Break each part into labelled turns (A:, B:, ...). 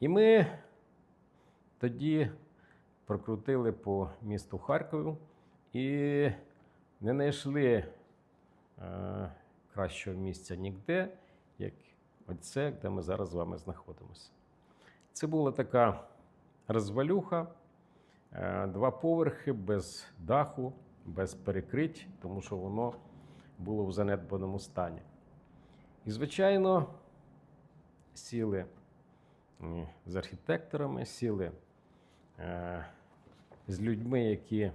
A: І ми тоді прокрутили по місту Харкову і не знайшли е, кращого місця ніде, як оце, де ми зараз з вами знаходимося. Це була така розвалюха, е, два поверхи без даху, без перекрить, тому що воно було в занедбаному стані. І, звичайно, сіли з архітекторами, сіли е, з людьми, які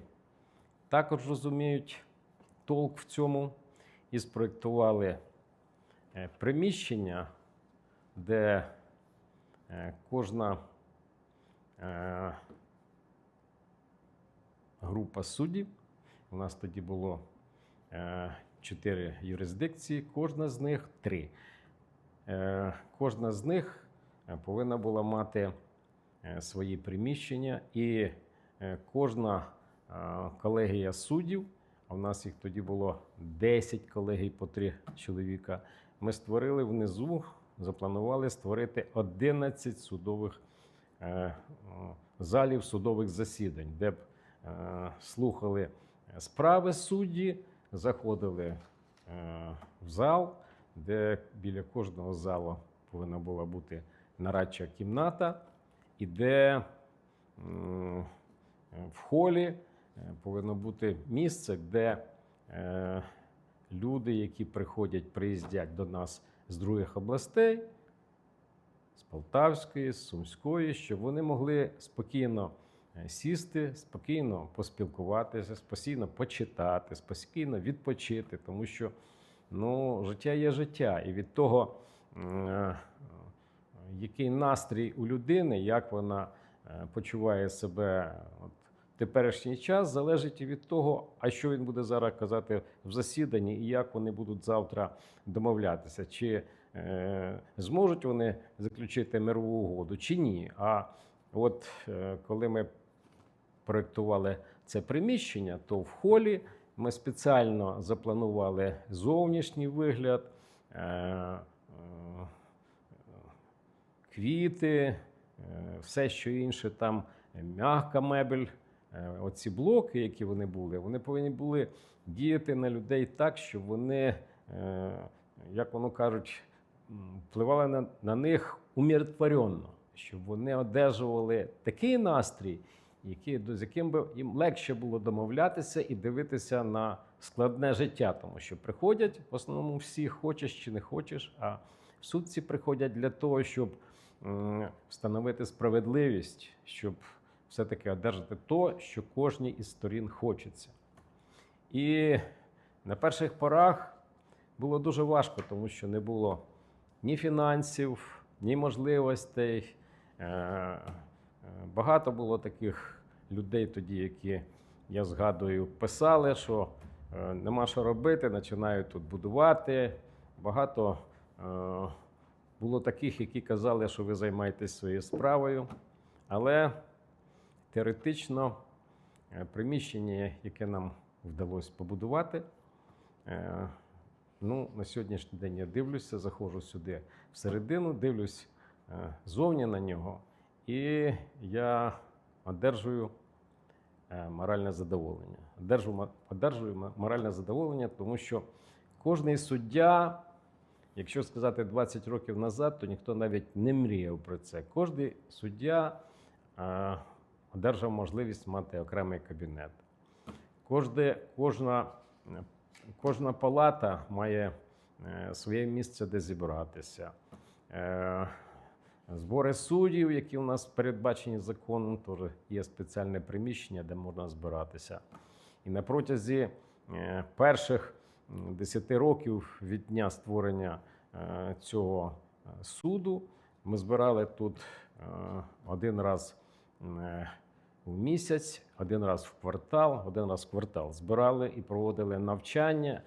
A: також розуміють толк в цьому, і спроєктували е, приміщення, де е, кожна група суддів, у нас тоді було чотири юрисдикції, кожна з них три. Кожна з них повинна була мати е, свої приміщення, і е, кожна е, колегія суддів, а в нас їх тоді було 10 колегій по 3 чоловіка. Ми створили внизу, запланували створити 11 судових е, залів судових засідань, де б е, слухали справи судді, заходили е, в зал, де біля кожного залу повинна була бути нарадча кімната, і де в холі. Е, повинно бути місце, де е, люди, які приходять, приїздять до нас з других областей, з Полтавської, з Сумської, щоб вони могли спокійно е, сісти, спокійно поспілкуватися, спокійно почитати, спокійно відпочити, тому що ну, життя є життя, і від того, який настрій у людини, як вона е, почуває себе от, в теперішній час, залежить від того, а що він буде зараз казати в засіданні, і як вони будуть завтра домовлятися, чи е, зможуть вони заключити мирову угоду, чи ні. А от е, коли ми проєктували це приміщення, то в холі ми спеціально запланували зовнішній вигляд, е, квіти, е, все, що інше, там е, м'яка мебель. Е, Оці блоки, які вони були, вони повинні були діяти на людей так, щоб вони, як воно кажуть, впливали на, на них умиротворенно, щоб вони одержували такий настрій, який, з яким би їм легше було домовлятися і дивитися на складне життя, тому що приходять в основному всі, хочеш чи не хочеш, а в суд приходять для того, щоб встановити справедливість, щоб все-таки одержати то, що кожній із сторін хочеться. І на перших порах було дуже важко, тому що не було ні фінансів, ні можливостей. Е, е, Багато було таких людей тоді, які, я згадую, писали, що е, нема що робити, починають тут будувати. Багато було таких, які казали, що ви займаєтесь своєю справою. Але теоретично е, приміщення, яке нам вдалося побудувати, е, ну, на сьогоднішній день я дивлюся, заходжу сюди всередину, дивлюсь е, зовні на нього, і я одержую моральне задоволення. Одержу, одержую моральне задоволення, тому що кожний суддя, якщо сказати 20 років назад, то ніхто навіть не мріяв про це. Кожний суддя е, одержав можливість мати окремий кабінет. Кожде, кожна, кожна палата має е, своє місце, де зібратися. Е, Збори суддів, які у нас передбачені законом, теж є спеціальне приміщення, де можна збиратися. І на протязі е, перших 10 років від дня створення е, цього е, суду ми збирали тут е, один раз в місяць, один раз в квартал, один раз в квартал збирали і проводили навчання,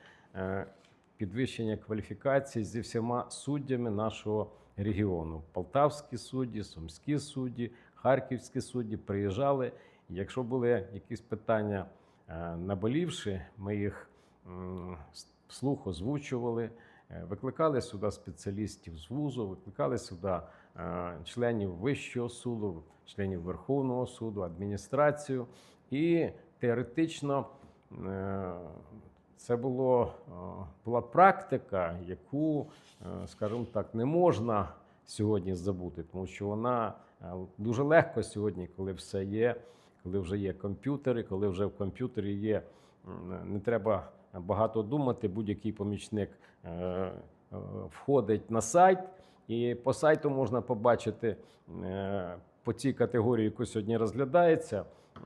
A: підвищення кваліфікації зі всіма суддями нашого регіону. Полтавські судді, сумські судді, харківські судді приїжджали. Якщо були якісь питання наболівши, ми їх м, вслух озвучували, е, викликали сюди спеціалістів з вузу, викликали сюди е, членів Вищого суду, членів Верховного суду, адміністрацію. І теоретично е, це було, е, була практика, яку, е, скажімо так, не можна сьогодні забути, тому що вона е, дуже легко сьогодні, коли все є, коли вже є комп'ютери, коли вже в комп'ютері є, не треба багато думати, будь-який помічник е, е, входить на сайт, і по сайту можна побачити е, по цій категорії, яку сьогодні розглядається,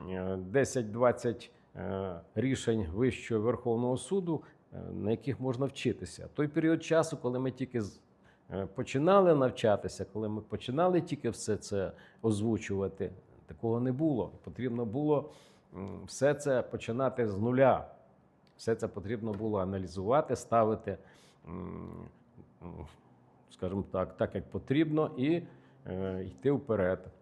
A: е, 10-20 е, рішень Вищого Верховного суду, на яких можна вчитися. Той період часу, коли ми тільки починали навчатися, коли ми починали тільки все це озвучувати, такого не було. Потрібно було все це починати з нуля. Все це потрібно було аналізувати, ставити, скажімо так, так як потрібно, і е, йти вперед.